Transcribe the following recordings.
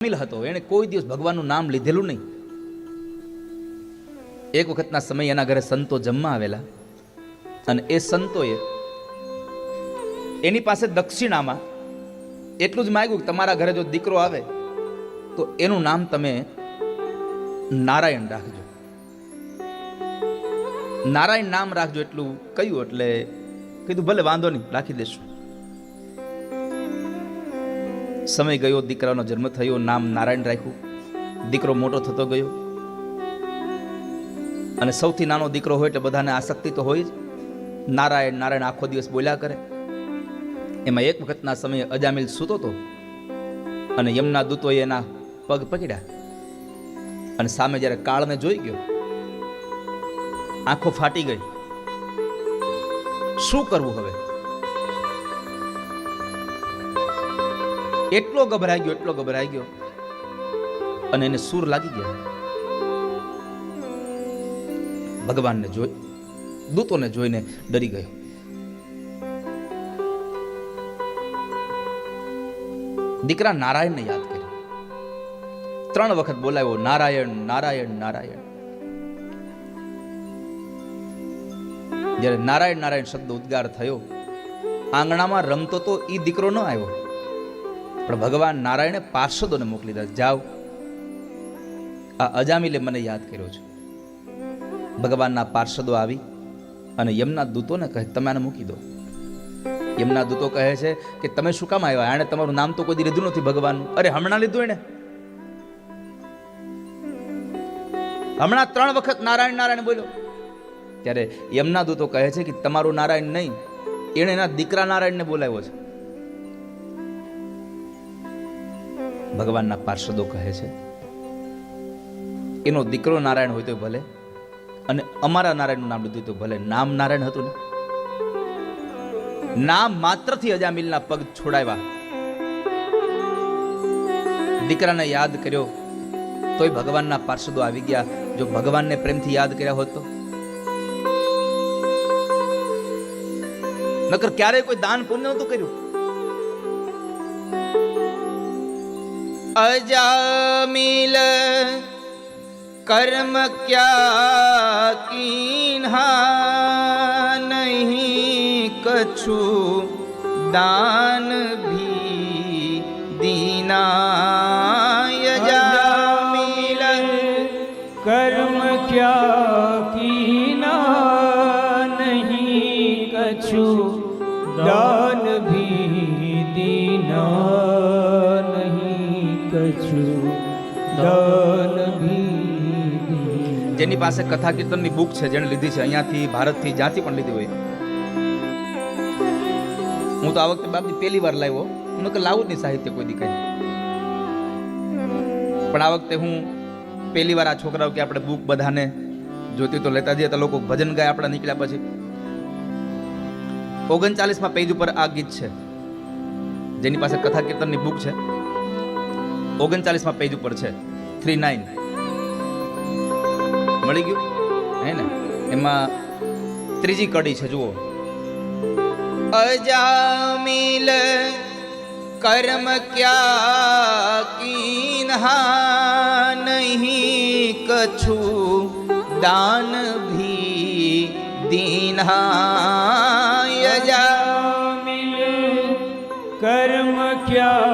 શામિલ હતો. એણે કોઈ દિવસ ભગવાનનું નામ લીધેલું નહીં. એક વખતના સમય એના ઘરે સંતો જમવા આવેલા અને એ સંતોએ એની પાસે દક્ષિણામાં એટલું જ માગ્યું કે તમારા ઘરે જો દીકરો આવે તો એનું નામ તમે નારાયણ રાખજો. નારાયણ નામ રાખજો એટલું કહ્યું એટલે કીધું, ભલે વાંધો નહીં, રાખી દેશું. સમય ગયો, દીકરાનો જન્મ થયો, નામ નારાયણ રાખ્યું. દીકરો મોટો થતો ગયો. અને સૌથી નાનો દીકરો હોય એટલે બધાને આસક્તિ તો હોય જ. નારાયણ નારાયણ આખો દિવસ બોલ્યા કરે. એમાં એક વખતના સમયે અજામિલ સૂતો હતો અને યમના દૂતોએ એના પગ પકડ્યા. અને સામે જ્યારે કાળને જોઈ ગયો, આંખો ફાટી ગઈ. શું કરવું હવે? એટલો ગભરાઈ ગયો, એટલો ગભરાઈ ગયો. અને એને સૂર લાગી ગયા. ભગવાનને જોઈ, દૂતોને જોઈને ડરી ગયો. દીકરા નારાયણને યાદ કર્યો. ત્રણ વખત બોલાવ્યો, નારાયણ નારાયણ નારાયણ. જ્યારે નારાયણ નારાયણ શબ્દ ઉદ્ગાર થયો, આંગણામાં રમતો તો એ દીકરો ન આવ્યો. પણ ભગવાન નારાયણે પાર્ષદોને મોકલી દીધા. જાઓ. આ અજામિલે મને યાદ કર્યો છે. ભગવાનના પાર્ષદો આવી અને યમના દૂતોને કહે, તમે આને મૂકી દો. યમના દૂતો કહે છે કે, તમે શું કામ આવ્યા? એણે તમારું નામ તો કોઈ લીધું નથી ભગવાનનું. અરે, હમણાં લીધું એને હમણાં ત્રણ વખત નારાયણ નારાયણ બોલ્યો. ત્યારે યમના દૂતો કહે છે કે, તમારું નારાયણ નહીં, એણે એના દીકરા નારાયણને બોલાવ્યો છે. ભગવાનના પાર્ષદો કહે છે. એનો દીકરો નારાયણ હોય તો ભલે, અને અમારા નારાયણનું નામ લીધું તો ભલે. નામ નારાયણ હતું ને? નામ માત્રથી અજામિલના પગ છોડાવ્યા. દીકરાને યાદ કર્યો, તોય ભગવાનના પાર્ષદો આવી ગયા. જો ભગવાનને પ્રેમથી યાદ કર્યા હોત તો? નકર ક્યારેય કોઈ દાન પુણ્ય નહોતું કર્યું. अजामिल कर्म क्या कीन्हा नहीं कछु दान भी दीना यजामिल कर्म क्या જેની પાસે કથા કીર્તનની બુક છે, જેણે લીધી છે, અહીંયાથી ભારતથી જ્યાંથી પણ લીધી હોય. હું તો આ વખતે બાપની પહેલી વાર લાવ્યો. હું કે લાવું જ નહીં સાહિત્ય કોઈ દીકરી પણ આ વખતે હું પહેલી વાર આ છોકરાઓ કે આપણે બુક બધાને જોતી તો લેતા જઈએ તો લોકો ભજન ગાય આપણા નીકળ્યા પછી. ઓગણચાલીસમાં પેજ ઉપર આ ગીત છે, જેની પાસે કથા કીર્તનની બુક છે. ઓગણચાલીસમાં પેજ ઉપર છે થ્રી નાઇન વળી ગયું? હે ને? એમાં ત્રીજી કડી છે, જુઓ. અજામિલ કર્મ ક્યા કીનહા નહીં કછું? દાન ભી દીનહા કર્મ ક્યા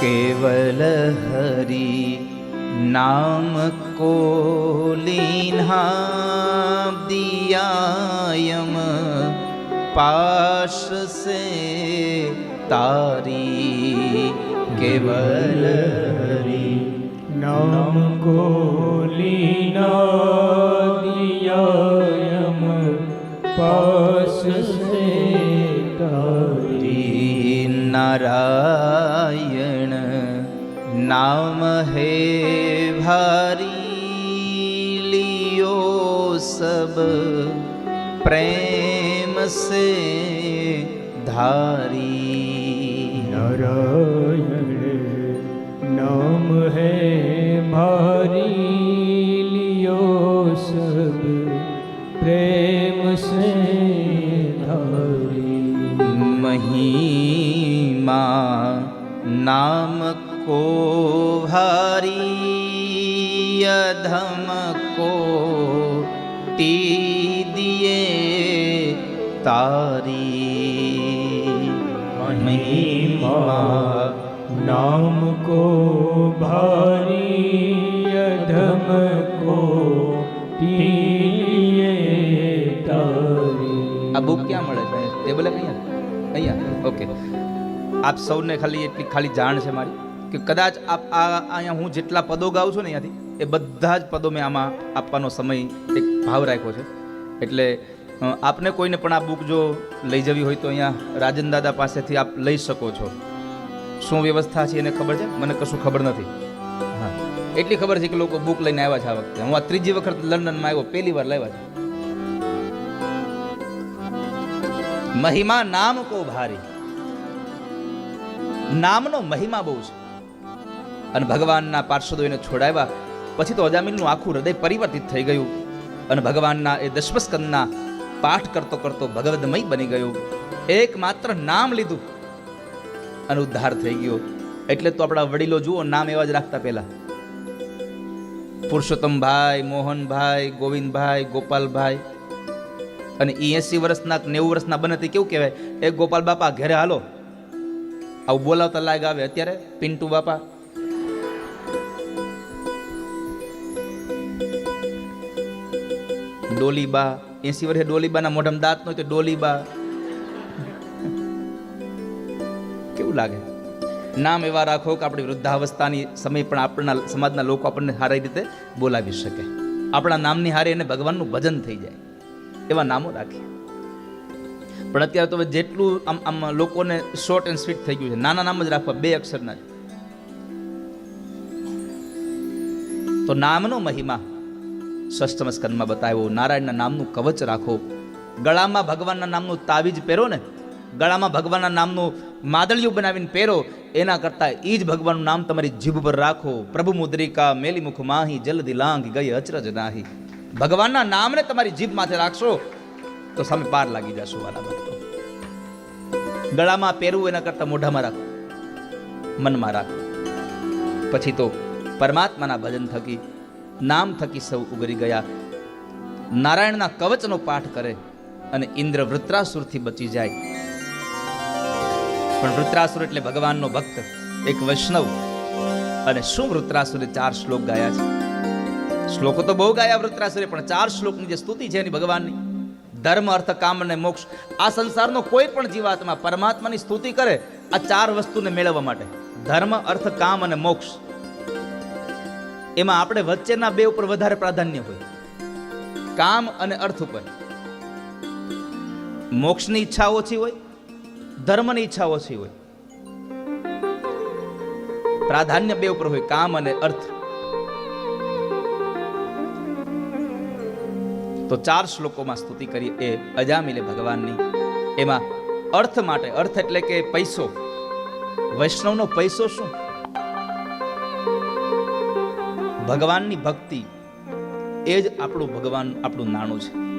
केवल हरि नाम को लीन्हा दियायम पाश से तारी केवल हरि नाम को लीना दिया यम નારાયણ નામ હે ભારી લિયો સબ પ્રેમ સે ધારી નારાયણ नाम को भारी अधम को टी दिए तारी महिमा नाम को भारी अधम को ટીએ તારી આ બુક ક્યાં મળે છે ટેબલે અહીંયા અહીંયા ઓકે આપ સૌને ખાલી એટલી ખાલી જાણ છે મારી કે કદાચ આપ આ અહીંયા હું જેટલા પદો ગાઉં છું ને અહીંયાથી, એ બધા જ પદો મેં આમાં આપવાનો સમય એક ભાવ રાખ્યો છે. એટલે આપને કોઈને પણ આ બુક જો લઈ જવી હોય તો અહીંયા રાજન દાદા પાસેથી આપ લઈ શકો છો. શું વ્યવસ્થા છે એને ખબર છે? મને કશું ખબર નથી. હા. એટલી ખબર છે કે લોકો બુક લઈને આવ્યા છે આ વખતે. હું આ ત્રીજી વખત લંડનમાં આવ્યો, પહેલી વાર લાવ્યા છે. મહિમા નામ કો ભારી. નામનો મહિમા બહુ છે. અને ભગવાનના પાર્ષદો એને છોડાવ્યા. પછી તો અજામિલનું આખું હૃદય પરિવર્તિત થઈ ગયું. અને ભગવાનના એ દશમસ્કંદના પાઠ કરતો કરતો ભગવદમય બની ગયું. એકમાત્ર નામ લીધું. અને ઉદ્ધાર થઈ ગયો. એટલે તો આપણા વડીલો જુઓ, નામ એવા જ રાખતા પહેલા. પુરુષોત્તમભાઈ, મોહનભાઈ, ગોવિંદભાઈ, ગોપાલભાઈ. અને એસી વર્ષના નેવું વર્ષના બને તે કેવું કહેવાય? એ ગોપાલ બાપા, ઘરે હાલો. આવું બોલાવતા લાગ આવે અત્યારે? પિન્ટુ બાપા? ડોલીબા. એસી વર્ષે ડોલીબાના મોઢામાં દાંત નો ડોલીબા. કેવું લાગે? નામ એવા રાખો કે આપણી વૃદ્ધાવસ્થાની સમય પણ આપણા સમાજના લોકો આપણને સારી રીતે બોલાવી શકે. આપણા નામની હારે એને ભગવાનનું ભજન થઈ જાય. એવા નામો રાખીએ. પણ અત્યારે તો જેટલું આમ આમ લોકોને શોર્ટ એન્ડ સ્વીટ થઈ ગયું છે. નાના નામ જ રાખવા, બે અક્ષરના જ. તો નામનો મહિમા ષષ્ઠમ સ્કંદમાં બતાવ્યો. નારાયણના નામનું કવચ રાખો. ગળામાં ભગવાનના નામનું તાવીજ પહેરો ને. ગળામાં ભગવાનના નામનું માદળિયું બનાવીને પહેરો. એના કરતાં એ જ ભગવાનનું નામ તમારી જીભ પર રાખો. પ્રભુ મુદ્રિકા મેલી મુખ માહી, જલ્દી લાંગ ગઈ અચરજ નાહી. ભગવાનના નામને તમારી જીભ માથે રાખશો. તો સામે પાર લાગી જશો વાલા ભક્તો. ગળામાં પહેરવું એના કરતાં મોઢામાં રાખો. મનમાં રાખો. પછી તો પરમાત્માના ભજન થકી, નામ થકી સૌ ઉગરી ગયા. નારાયણના કવચનો પાઠ કરે અને ઇન્દ્ર વૃત્રાસુરથી બચી જાય. પણ વૃત્રાસુર એટલે ભગવાનનો ભક્ત, એક વૈષ્ણવ. અને શું વૃત્રાસુરે ચાર શ્લોક ગાયા છે? શ્લોકો તો બહુ ગાયા વૃત્રાસુરે, પણ ચાર શ્લોકની જે સ્તુતિ છે એની ભગવાનની ધર્મ, અર્થ, કામ અને મોક્ષ આ સંસારનો કોઈ પણ જીવાત્મા પરમાત્માની સ્તુતિ કરે આ ચાર વસ્તુને મેળવવા માટે. ધર્મ, અર્થ, કામ અને મોક્ષ. એમાં આપણે વચ્ચેના બે ઉપર વધારે પ્રાધાન્ય હોય. કામ અને અર્થ ઉપર. મોક્ષની ઈચ્છા ઓછી હોય, ધર્મની ઈચ્છા ઓછી હોય. પ્રાધાન્ય બે ઉપર હોય, કામ અને અર્થ. તો ચાર શ્લોકોમાં સ્તુતિ કરી એ અજામિલે ભગવાનની. એમાં અર્થ માટે, અર્થ એટલે કે પૈસો. વૈષ્ણવનો પૈસો શું? ભગવાનની ભક્તિ. એ જ આપણું ભગવાન, આપણું નાણું છે.